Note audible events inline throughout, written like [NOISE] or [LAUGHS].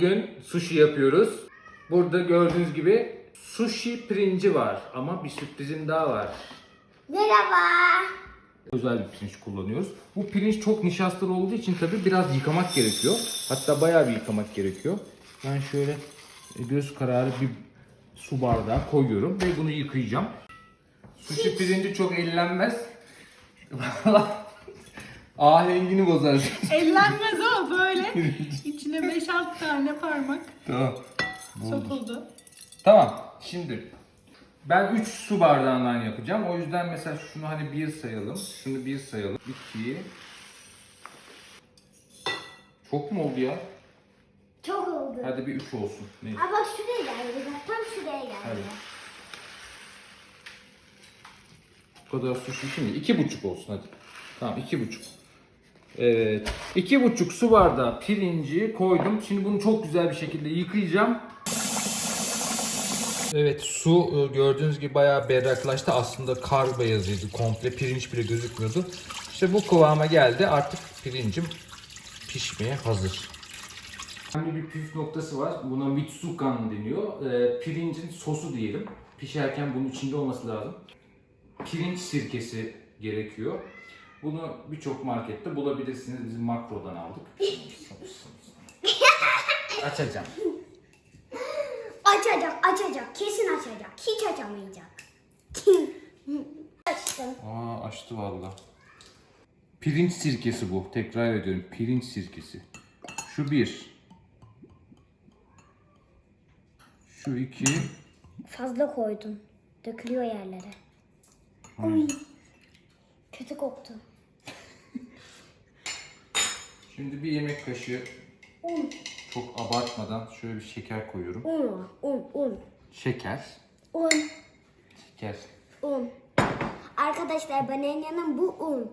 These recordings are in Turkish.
Bugün sushi yapıyoruz. Burada gördüğünüz gibi sushi pirinci var ama bir sürprizim daha var. Merhaba. Özel bir pirinç kullanıyoruz. Bu pirinç çok nişastalı olduğu için tabii biraz yıkamak gerekiyor. Hatta bayağı bir yıkamak gerekiyor. Ben şöyle göz kararı bir su bardağı koyuyorum ve bunu yıkayacağım. Sushi pirinci çok ellenmez. [LAUGHS] Ahengini bozar. [LAUGHS] Ellenmez o böyle. [LAUGHS] İçine 5-6 tane parmak tamam. sokuldu. Tamam. Şimdi ben 3 su bardağından yapacağım. O yüzden mesela şunu hani 1 sayalım. Şunu 1 sayalım. 2 Çok mu oldu ya? Çok oldu. Hadi bir 3 olsun. Neyse. Aa bak şuraya geldi. Bak tam şuraya geldi. Hadi. Bu kadar su şimdi iki buçuk olsun hadi. Tamam iki buçuk. Evet. iki buçuk su bardağı pirinci koydum. Şimdi bunu çok güzel bir şekilde yıkayacağım. Evet su e, gördüğünüz gibi bayağı berraklaştı. Aslında kar beyazıydı komple. Pirinç bile gözükmüyordu. İşte bu kıvama geldi. Artık pirincim pişmeye hazır. Önemli bir püf noktası var. Buna mitsukan deniyor. Ee, pirincin sosu diyelim. Pişerken bunun içinde olması lazım. Pirinç sirkesi gerekiyor. Bunu birçok markette bulabilirsiniz. Biz Makro'dan aldık. [LAUGHS] Açacağım. Açacak, açacak. Kesin açacak. Hiç açamayacak. [LAUGHS] Açtım. Aa açtı valla. Pirinç sirkesi bu. Tekrar ediyorum. Pirinç sirkesi. Şu bir. Şu iki. Fazla koydum. Dökülüyor yerlere. Oy. Kötü koktu. Şimdi bir yemek kaşığı Un. çok abartmadan şöyle bir şeker koyuyorum. Un. Un, un. Şeker. Un, Şeker. un. Arkadaşlar Bananya'nın bu un.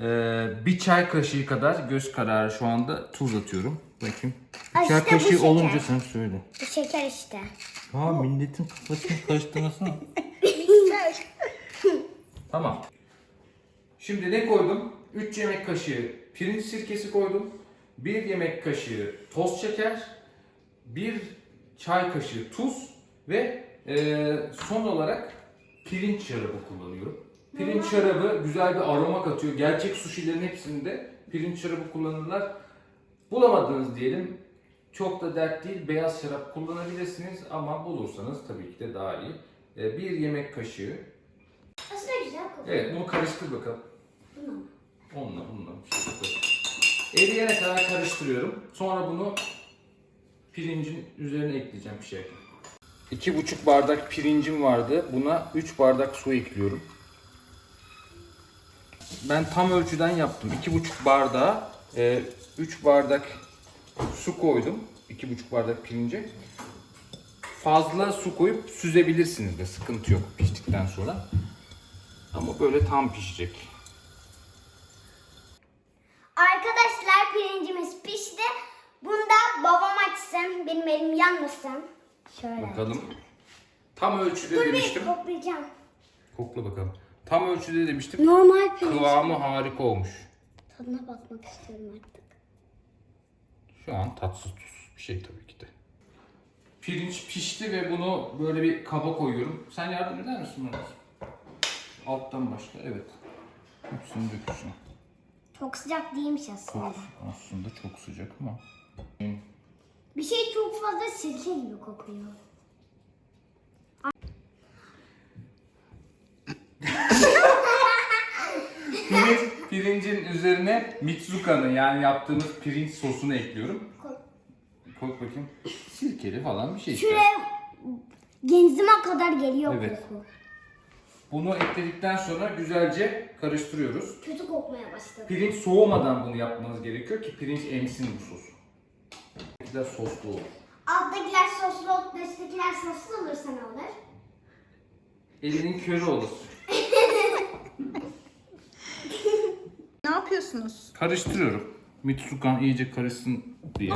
Ee, bir çay kaşığı kadar göz kararı şu anda tuz atıyorum. Bakayım. Bir Ay çay işte kaşığı şeker. olunca sen söyle. Bu şeker işte. Ha milletin kafasını karıştırmasana. [LAUGHS] tamam. Şimdi ne koydum? 3 yemek kaşığı pirinç sirkesi koydum. 1 yemek kaşığı toz şeker. 1 çay kaşığı tuz ve e, son olarak pirinç şarabı kullanıyorum. Pirinç şarabı güzel bir aroma katıyor. Gerçek sushilerin hepsinde pirinç şarabı kullanırlar. Bulamadınız diyelim. Çok da dert değil. Beyaz şarap kullanabilirsiniz ama bulursanız tabii ki de daha iyi. E, bir yemek kaşığı. Aslında güzel kokuyor. Evet bunu karıştır bakalım. Bunu mu? Onunla bununla. Bir şey. Eriyene kadar karıştırıyorum. Sonra bunu pirincin üzerine ekleyeceğim pişerken. İki buçuk bardak pirincim vardı. Buna 3 bardak su ekliyorum. Ben tam ölçüden yaptım. İki buçuk bardağa 3 bardak su koydum. İki buçuk bardak pirince. Fazla su koyup süzebilirsiniz de sıkıntı yok piştikten sonra. Ama böyle tam pişecek. Arkadaşlar pirincimiz pişti. Bunda açsın. Benim elim yanmasın. Şöyle. Bakalım. Tam ölçüde Dur bir demiştim. koklayacağım. Kokla bakalım. Tam ölçüde demiştim. Normal pirinç. Kıvamı harika olmuş. Tadına bakmak istiyorum artık. Şu an tatsız tuz bir şey tabii ki de. Pirinç pişti ve bunu böyle bir kaba koyuyorum. Sen yardım eder misin bana? Alttan başla. Evet. Hepsini dök içine. Çok sıcak değilmiş aslında. Aslında çok sıcak ama. Bir şey çok fazla sirke gibi kokuyor. Pirinç, pirincin üzerine Mitsuka'nın yani yaptığımız pirinç sosunu ekliyorum. Koy. Bakayım. Sirkeli falan bir şey işte. Şuraya genzime kadar geliyor Evet. koku. Bunu ekledikten sonra güzelce karıştırıyoruz. Kötü kokmaya başladı. Pirinç soğumadan bunu yapmanız gerekiyor ki pirinç emsin bu sosu. Güzel soslu olur. Alttakiler soslu, üsttekiler soslu olursa ne olur? Elinin körü olur. Ne yapıyorsunuz? Karıştırıyorum. Mitsukan iyice karışsın diye.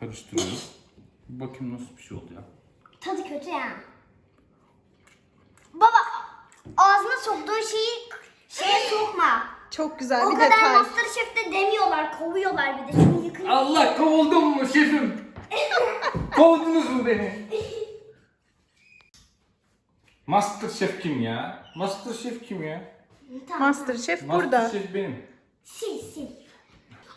Karıştırıyorum. Bir bakayım nasıl bir şey oldu ya. Tadı kötü ya. Baba ağzına soktuğun şeyi şeye sokma. Çok güzel O bir kadar detay. Masterchef'te demiyorlar, kovuyorlar bir de. Şunu Allah kovuldum mu şefim? Kovdunuz mu beni? Masterchef kim ya? Masterchef kim ya? Tamam. Masterchef burada. Masterchef benim. Sil sil.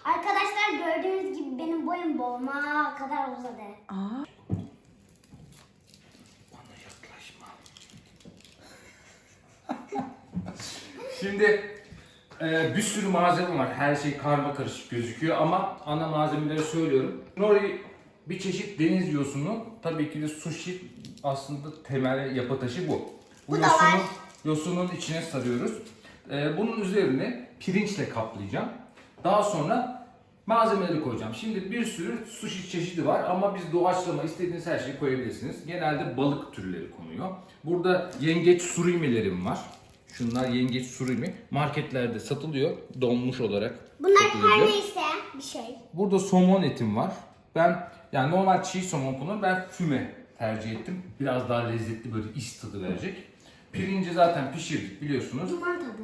Arkadaşlar gördüğünüz gibi benim boyum boğma kadar uzadı. Aa, Bana yaklaşma. [LAUGHS] Şimdi e, bir sürü malzeme var. Her şey karma karışık gözüküyor ama ana malzemeleri söylüyorum. Nori bir çeşit deniz yosunu. Tabii ki de sushi aslında temel yapı taşı bu. Bu, Bu da yosunu, var. yosunun içine sarıyoruz. E, bunun üzerine pirinçle kaplayacağım. Daha sonra malzemeleri koyacağım. Şimdi bir sürü sushi çeşidi var ama biz doğaçlama istediğiniz her şeyi koyabilirsiniz. Genelde balık türleri konuyor. Burada yengeç surimilerim var. Şunlar yengeç surimi. Marketlerde satılıyor. Donmuş olarak Bunlar satılıyor. her neyse bir şey. Burada somon etim var. Ben yani normal çiğ somon kullanıyorum. Ben füme tercih ettim. Biraz daha lezzetli böyle is tadı verecek. Pirinci zaten pişirdik biliyorsunuz. Duman tadı.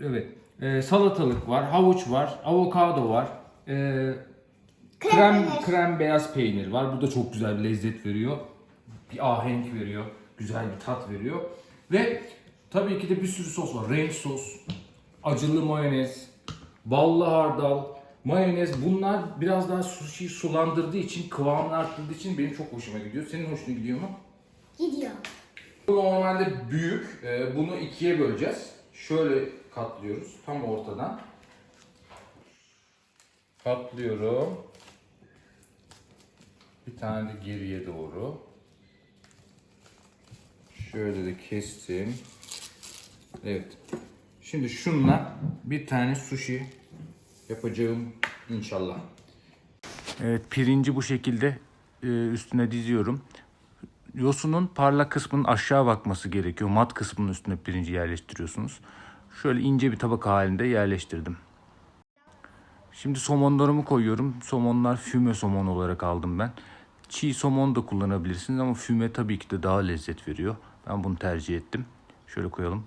Evet. Ee, salatalık var, havuç var, avokado var. Ee, Krem krem peynir. krem beyaz peynir var. Bu da çok güzel bir lezzet veriyor. Bir ahenk veriyor. Güzel bir tat veriyor. Ve tabii ki de bir sürü sos var. Renk sos, acılı mayonez, ballı hardal, mayonez. Bunlar biraz daha sushi'yi sulandırdığı için, kıvamını arttırdığı için benim çok hoşuma gidiyor. Senin hoşuna gidiyor mu? Gidiyor. Bu normalde büyük. Ee, Bunu ikiye böleceğiz. Şöyle katlıyoruz tam ortadan. Katlıyorum. Bir tane de geriye doğru. Şöyle de kestim. Evet. Şimdi şunla bir tane sushi yapacağım inşallah. Evet pirinci bu şekilde e, üstüne diziyorum. Yosunun parlak kısmının aşağı bakması gerekiyor. Mat kısmının üstüne pirinci yerleştiriyorsunuz. Şöyle ince bir tabaka halinde yerleştirdim. Şimdi somonlarımı koyuyorum. Somonlar füme somon olarak aldım ben. Çiğ somon da kullanabilirsiniz ama füme tabii ki de daha lezzet veriyor. Ben bunu tercih ettim. Şöyle koyalım.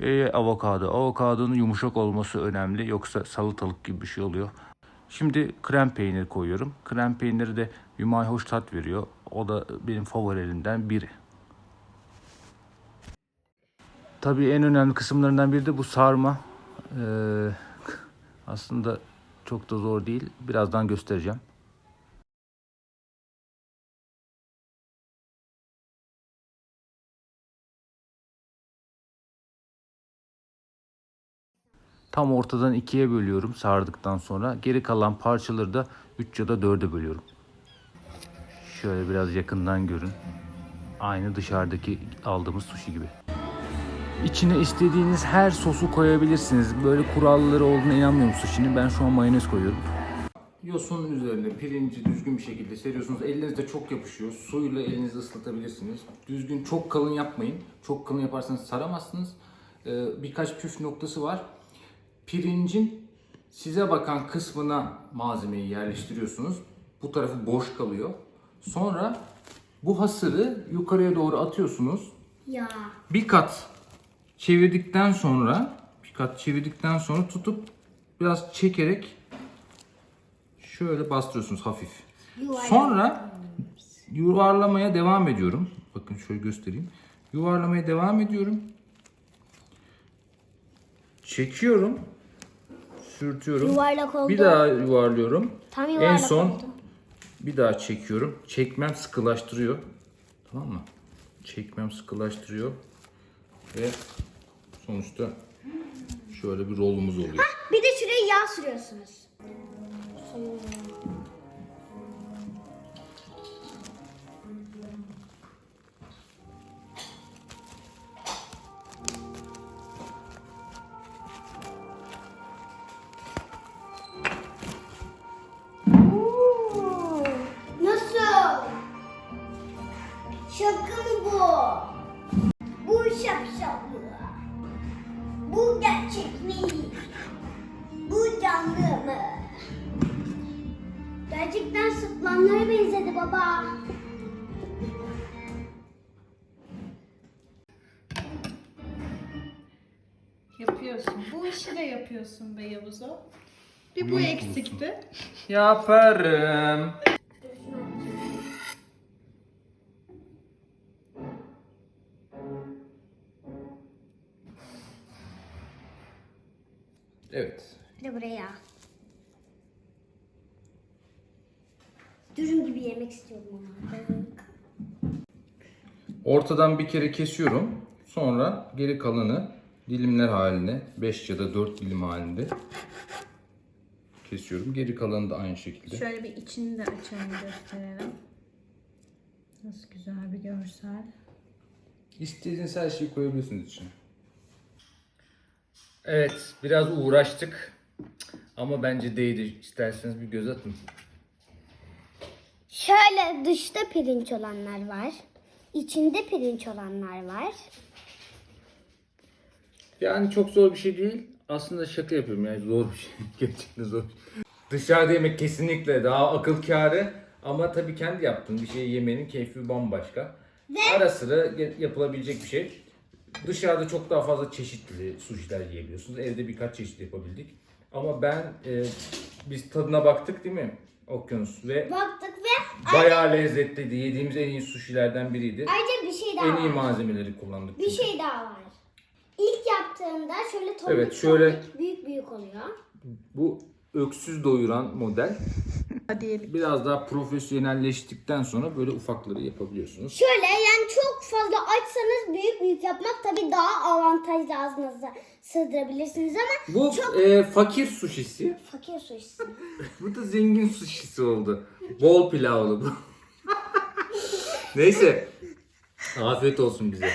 Ve avokado. Avokadonun yumuşak olması önemli. Yoksa salatalık gibi bir şey oluyor. Şimdi krem peynir koyuyorum. Krem peyniri de bir mayhoş tat veriyor. O da benim favorilerimden biri. Tabii en önemli kısımlarından biri de bu sarma. Ee, aslında çok da zor değil. Birazdan göstereceğim. Tam ortadan ikiye bölüyorum sardıktan sonra. Geri kalan parçaları da 3 ya da 4'e bölüyorum. Şöyle biraz yakından görün. Aynı dışarıdaki aldığımız sushi gibi. İçine istediğiniz her sosu koyabilirsiniz. Böyle kuralları olduğuna inanmıyorum sushi'nin. Ben şu an mayonez koyuyorum. Yosunun üzerine pirinci düzgün bir şekilde seriyorsunuz. Elinizde çok yapışıyor. Suyla elinizi ıslatabilirsiniz. Düzgün çok kalın yapmayın. Çok kalın yaparsanız saramazsınız. Ee, birkaç püf noktası var. Pirincin size bakan kısmına malzemeyi yerleştiriyorsunuz. Bu tarafı boş kalıyor. Sonra bu hasırı yukarıya doğru atıyorsunuz. Ya. Bir kat çevirdikten sonra bir kat çevirdikten sonra tutup biraz çekerek şöyle bastırıyorsunuz hafif. Yuvarlak. Sonra yuvarlamaya devam ediyorum. Bakın şöyle göstereyim. Yuvarlamaya devam ediyorum. Çekiyorum. Sürtüyorum. Yuvarlak oldu. Bir daha yuvarlıyorum. Tam en yuvarlak son oldu. bir daha çekiyorum. Çekmem sıkılaştırıyor. Tamam mı? Çekmem sıkılaştırıyor. Ve sonuçta şöyle bir rolumuz oluyor. Bir de şuraya yağ sürüyorsunuz. Oo, mi? Bu canlı mı? Gerçekten sırtlanlara benzedi baba. yapıyorsun. Bu işi de yapıyorsun be Yavuz'u. Bir bu eksikti. Yaparım. Evet. Bir de buraya. Dürüm gibi yemek istiyorum. Ortadan bir kere kesiyorum. Sonra geri kalanı dilimler haline 5 ya da 4 dilim halinde kesiyorum. Geri kalanı da aynı şekilde. Şöyle bir içini de açalım gösterelim. Nasıl güzel bir görsel. İstediğiniz her şeyi koyabilirsiniz içine. Evet, biraz uğraştık. Ama bence değdi. İsterseniz bir göz atın. Şöyle dışta pirinç olanlar var. İçinde pirinç olanlar var. Yani çok zor bir şey değil. Aslında şaka yapıyorum yani zor bir şey. [LAUGHS] Gerçekten zor. Dışarıda yemek kesinlikle daha akıl kârı. Ama tabii kendi yaptığın bir şeyi yemenin keyfi bambaşka. Ara sıra yapılabilecek bir şey. Dışarıda çok daha fazla çeşitli suşiler yiyebiliyorsunuz. Evde birkaç çeşit yapabildik. Ama ben e, biz tadına baktık değil mi? Okyanus ve Baktık ve bayağı lezzetliydi. Yediğimiz en iyi suşilerden biriydi. ayrıca bir şey daha En iyi var. malzemeleri kullandık. Bir çünkü. şey daha var. İlk yaptığında şöyle tombik Evet, şöyle- tombik, büyük büyük oluyor. Bu öksüz doyuran model. Hadi diyelim. Biraz daha profesyonelleştikten sonra böyle ufakları yapabiliyorsunuz. Şöyle fazla açsanız büyük büyük yapmak tabii daha avantajlı ağzınıza sığdırabilirsiniz ama Bu e, fakir suşisi. fakir suşisi. [LAUGHS] Bu da zengin suşisi oldu. Bol pilavlı bu. [LAUGHS] Neyse. Afiyet olsun bize.